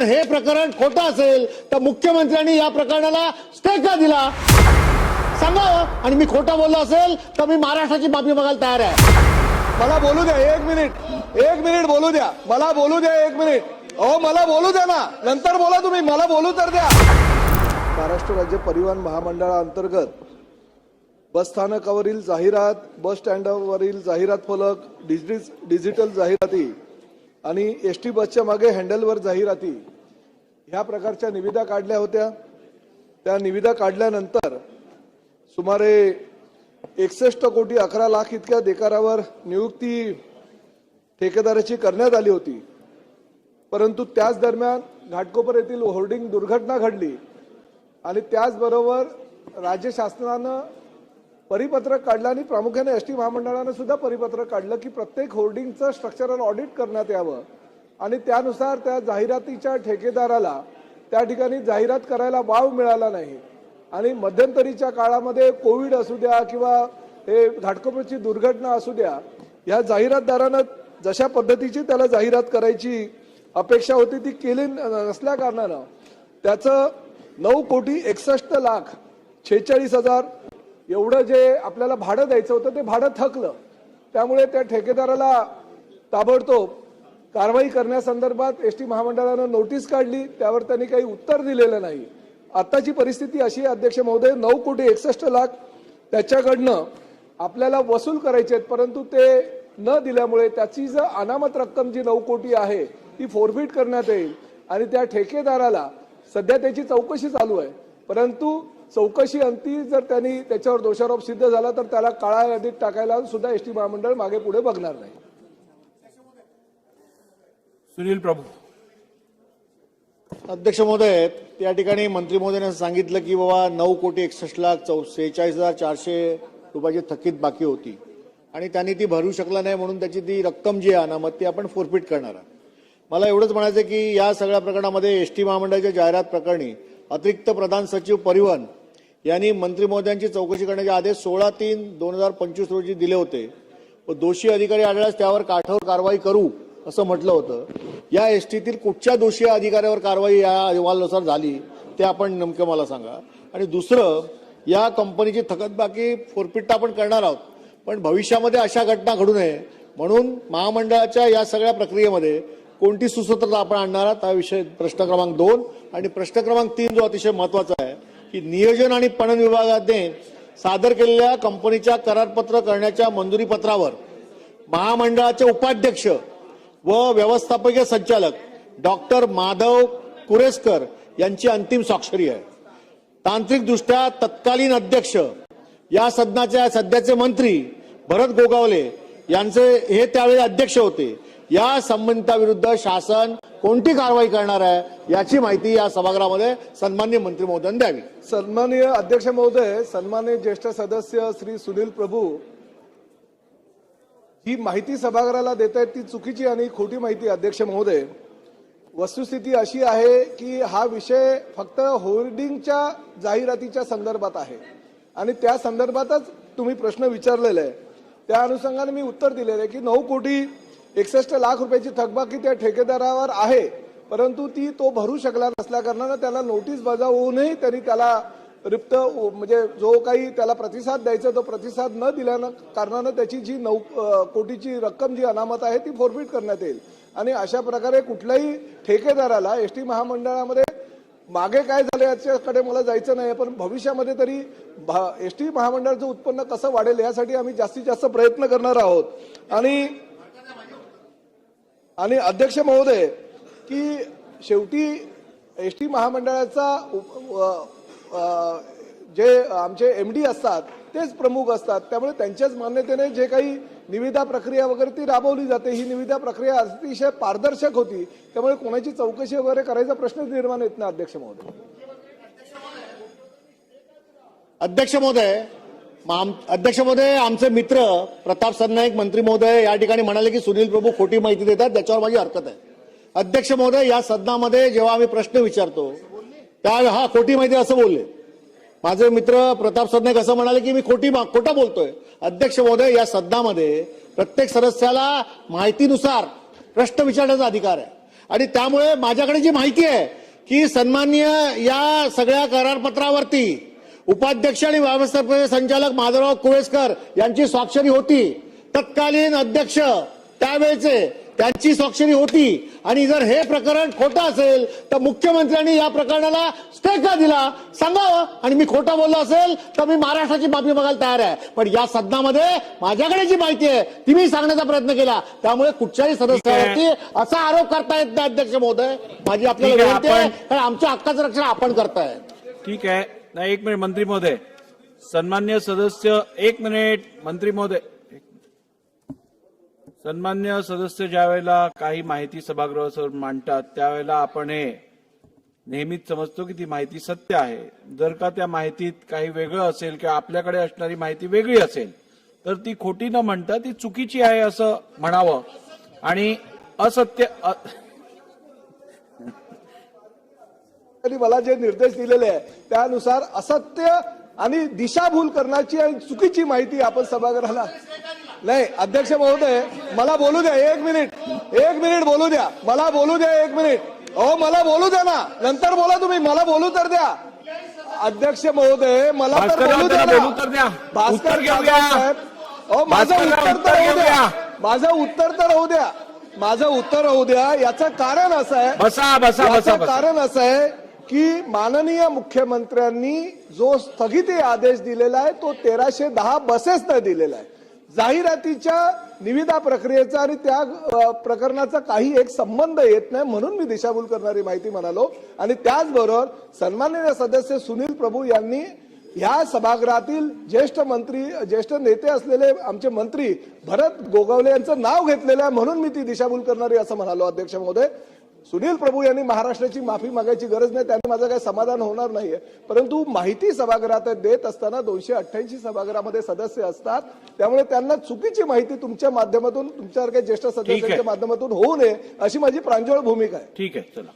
जर हे प्रकरण खोटं असेल तर मुख्यमंत्र्यांनी या प्रकरणाला स्टे का दिला. सांगा आणि मी खोटं बोललो असेल तर मी महाराष्ट्राची माफी मागायला तयार आहे. मला बोलू द्या एक मिनिट. एक मिनिट बोलू द्या. मला बोलू द्या एक मिनिट. अहो मला बोलू द्या ना. नंतर बोला तुम्ही. मला बोलू तर द्या. महाराष्ट्र राज्य परिवहन महामंडळाअंतर्गत बस स्थानकावरील जाहिरात बस स्टँडवरील जाहिरात फलक डिजि- डिजिटल जाहिराती आणि एस टी बसच्या मागे हँडलवर जाहिराती. ह्या प्रकारच्या निविदा काढल्या होत्या. त्या निविदा काढल्यानंतर सुमारे एकसष्ट कोटी अकरा लाख इतक्या देकारावर नियुक्ती ठेकेदाराची करण्यात आली होती. परंतु त्याच दरम्यान घाटकोपर येथील होर्डिंग दुर्घटना घडली आणि त्याचबरोबर राज्य शासनानं परिपत्रक काढलं आणि प्रामुख्याने एस टी महामंडळानं सुद्धा परिपत्रक काढलं की प्रत्येक होर्डिंगचं स्ट्रक्चरल ऑडिट करण्यात यावं. आणि त्यानुसार त्या जाहिरातीच्या ठेकेदाराला त्या ठिकाणी जाहिरात करायला वाव मिळाला नाही. आणि मध्यंतरीच्या काळामध्ये कोविड असू द्या किंवा हे घाटकोपरची दुर्घटना असू द्या या जाहिरातदारानं जशा पद्धतीची त्याला जाहिरात करायची अपेक्षा होती ती केली नसल्या कारणानं त्याचं नऊ कोटी एकसष्ट लाख छेचाळीस हजार एवढं जे आपल्याला भाडं द्यायचं होतं ते भाडं थकलं. त्यामुळे त्या ठेकेदाराला ताबडतोब कारवाई करण्यासंदर्भात एस टी महामंडळानं नोटीस काढली. त्यावर त्यांनी काही उत्तर दिलेलं नाही. आत्ताची परिस्थिती अशी आहे अध्यक्ष महोदय नऊ कोटी एकसष्ट लाख त्याच्याकडनं आपल्याला वसूल करायचे आहेत परंतु ते न दिल्यामुळे त्याची जर अनामत रक्कम जी नऊ कोटी आहे ती फोरफिट करण्यात येईल. आणि त्या ठेकेदाराला सध्या त्याची चौकशी चालू आहे. परंतु चौकशी अंती जर त्यांनी त्याच्यावर दोषारोप सिद्ध झाला तर त्याला काळा यादीत टाकायला सुद्धा एस टी महामंडळ मागे पुढे बघणार नाही. सुनील प्रभू. अध्यक्ष महोदय या ठिकाणी मंत्री महोदयाने सांगितलं की बाबा नऊ कोटी एकसष्ट लाख चौ सेहेचाळीस हजार चारशे रुपयाची थकीत बाकी होती. आणि त्यांनी ती भरू शकला नाही म्हणून त्याची ती रक्कम जी आहे अनामत ती आपण फोरफिट करणार आहोत. मला एवढंच म्हणायचं की या सगळ्या प्रकरणामध्ये एस टी महामंडळाच्या जाहिरात प्रकरणी अतिरिक्त प्रधान सचिव परिवहन यांनी मंत्री महोदयांची चौकशी करण्याचे आदेश सोळा तीन दोन हजार पंचवीस रोजी दिले होते. व दोषी अधिकारी आढळल्यास त्यावर काठावर कारवाई करू असं म्हटलं होतं. या एस टीतील कुठच्या दोषी अधिकाऱ्यावर कारवाई या अहवालानुसार झाली ते आपण नेमकं मला सांगा. आणि दुसरं या कंपनीची थकतबाकी फोरपिट्टा आपण करणार आहोत पण भविष्यामध्ये अशा घटना घडू नये. म्हणून महामंडळाच्या या सगळ्या प्रक्रियेमध्ये कोणती सुसूत्रता आपण आणणार आहात हा विषय प्रश्न क्रमांक दोन. आणि प्रश्न क्रमांक तीन जो अतिशय महत्त्वाचा आहे की नियोजन आणि पणन विभागाने सादर केलेल्या कंपनीच्या करारपत्र करण्याच्या मंजुरी पत्रावर महामंडळाचे उपाध्यक्ष व व्यवस्थापकीय संचालक डॉक्टर माधव कुरेसकर यांची अंतिम स्वाक्षरी आहे. तांत्रिकदृष्ट्या तत्कालीन अध्यक्ष या सदनाच्या सध्याचे मंत्री भरत गोगावले यांचे हे त्यावेळी अध्यक्ष होते. या संबंधिताविरुद्ध शासन कोणती कारवाई करणार आहे याची माहिती या सभागृहामध्ये सन्मान्य मंत्री महोदयांनी द्यावी. सन्माननीय अध्यक्ष महोदय सन्माननीय ज्येष्ठ सदस्य श्री सुनील प्रभू ही माहिती सभागृहाला देत आहेत ती चुकीची आणि खोटी माहिती अध्यक्ष महोदय. वस्तुस्थिती अशी आहे की हा विषय फक्त होर्डिंगच्या जाहिरातीच्या संदर्भात आहे. आणि त्या संदर्भातच तुम्ही प्रश्न विचारलेला आहे. त्या अनुषंगाने मी उत्तर दिलेलं आहे की नऊ कोटी एकसष्ट लाख रुपयाची थकबाकी त्या ठेकेदारावर आहे. परंतु ती तो भरू शकला नसल्याकारणानं त्याला नोटीस बजावूनही त्यांनी त्याला रिक्त म्हणजे जो काही त्याला प्रतिसाद द्यायचा तो प्रतिसाद न दिल्यानं कारणानं त्याची जी नऊ कोटीची रक्कम जी अनामत आहे ती फोरफिट करण्यात येईल. आणि अशा प्रकारे कुठल्याही ठेकेदाराला एस टी महामंडळामध्ये मागे काय झालं याच्याकडे मला जायचं नाही पण भविष्यामध्ये तरी एस टी महामंडळाचं उत्पन्न कसं वाढेल यासाठी आम्ही जास्तीत जास्त प्रयत्न करणार आहोत. आणि आणि अध्यक्ष महोदय की शेवटी एस टी महामंडळाचा उप- जे आमचे एम डी असतात तेच प्रमुख असतात. त्यामुळे त्यांच्याच मान्यतेने जे काही निविदा प्रक्रिया वगैरे ती राबवली जाते. ही निविदा प्रक्रिया अतिशय पारदर्शक होती. त्यामुळे कोणाची चौकशी वगैरे करायचा प्रश्नच निर्माण येत नाही अध्यक्ष महोदय. अध्यक्ष महोदय आम- अध्यक्ष महोदय आमचे मित्र प्रताप सरनाईक मंत्री महोदय या ठिकाणी म्हणाले की सुनील प्रभू खोटी माहिती देतात त्याच्यावर माझी हरकत आहे. अध्यक्ष महोदय या सदनामध्ये जेव्हा आम्ही प्रश्न विचारतो त्या हा खोटी माहिती असं बोलले. माझे मित्र प्रताप सरनाईक असं म्हणाले की मी खोटी खोटा खोटं बोलतोय. अध्यक्ष महोदय या सदनामध्ये प्रत्येक सदस्याला माहितीनुसार प्रश्न विचारण्याचा अधिकार आहे. आणि त्यामुळे माझ्याकडे जी माहिती आहे की सन्माननीय या सगळ्या करारपत्रावरती उपाध्यक्ष आणि व्यवस्थापकीय संचालक माधवराव कुवेसकर यांची स्वाक्षरी होती. तत्कालीन अध्यक्ष त्यावेळेचे त्यांची स्वाक्षरी होती. आणि जर हे प्रकरण खोटं असेल तर मुख्यमंत्र्यांनी या प्रकरणाला स्टे का दिला. सांगावं. आणि मी खोटं बोललो असेल तर मी महाराष्ट्राची माफी मागायला तयार आहे. पण या सदनामध्ये माझ्याकडे जी माहिती आहे ती मी सांगण्याचा प्रयत्न केला. त्यामुळे कुठच्याही सदस्यावरती असा आरोप करता येत नाही अध्यक्ष महोदय. माझी आपल्याला विनंती आहे कारण आमच्या हक्काचं रक्षण आपण करताय. ठीक आहे. नाही एक मिनिट मंत्री महोदय. सन्मान्य सदस्य एक मिनिट मंत्री महोदय. सन्मान्य सदस्य ज्यावेळेला काही माहिती सभागृहासमोर मांडतात त्यावेळेला आपण हे नेहमीच समजतो की ती माहिती सत्य आहे. जर का त्या माहितीत काही वेगळं असेल किंवा आपल्याकडे असणारी माहिती वेगळी असेल तर ती खोटी न म्हणता ती चुकीची आहे असं म्हणावं. आणि असत्य त्यांनी मला जे निर्देश दिलेले आहे त्यानुसार असत्य आणि दिशाभूल करण्याची आणि चुकीची माहिती आपण सभागृहाला नाही अध्यक्ष महोदय मला बोलू द्या एक मिनिट. एक मिनिट बोलू द्या. मला बोलू द्या एक मिनिट. अहो मला बोलू द्या ना. नंतर बोला तुम्ही. मला बोलू तर द्या. अध्यक्ष महोदय मला तर बोलू द्या ना. भास्कर. साहेब, माझं उत्तर तर होऊ द्या. माझं उत्तर तर होऊ द्या. माझं उत्तर होऊ द्या. याचं कारण असं आहे कारण असं आहे की माननीय मुख्यमंत्र्यांनी जो स्थगिती आदेश दिलेला आहे तो तेराशे दहा बसेसनं दिलेला आहे. जाहिरातीच्या निविदा प्रक्रियेचा आणि त्या प्रकरणाचा काही एक संबंध येत नाही म्हणून मी दिशाभूल करणारी माहिती म्हणालो. आणि त्याचबरोबर सन्माननीय सदस्य सुनील प्रभू यांनी ह्या सभागृहातील ज्येष्ठ मंत्री ज्येष्ठ नेते असलेले आमचे मंत्री भरत गोगावले यांचं नाव घेतलेलं आहे म्हणून मी ती दिशाभूल करणारी असं म्हणालो अध्यक्ष महोदय. सुनील प्रभू यांनी महाराष्ट्राची माफी मागायची गरज नाही त्याने माझं काही समाधान होणार नाहीये. परंतु माहिती सभागृहात देत असताना दोनशे अठ्ठ्याऐंशी सभागृहामध्ये सदस्य असतात. त्यामुळे त्यांना चुकीची माहिती तुमच्या माध्यमातून तुमच्यासारख्या ज्येष्ठ सदस्यांच्या माध्यमातून होऊ नये अशी माझी प्रांजळ भूमिका आहे. ठीक आहे चला.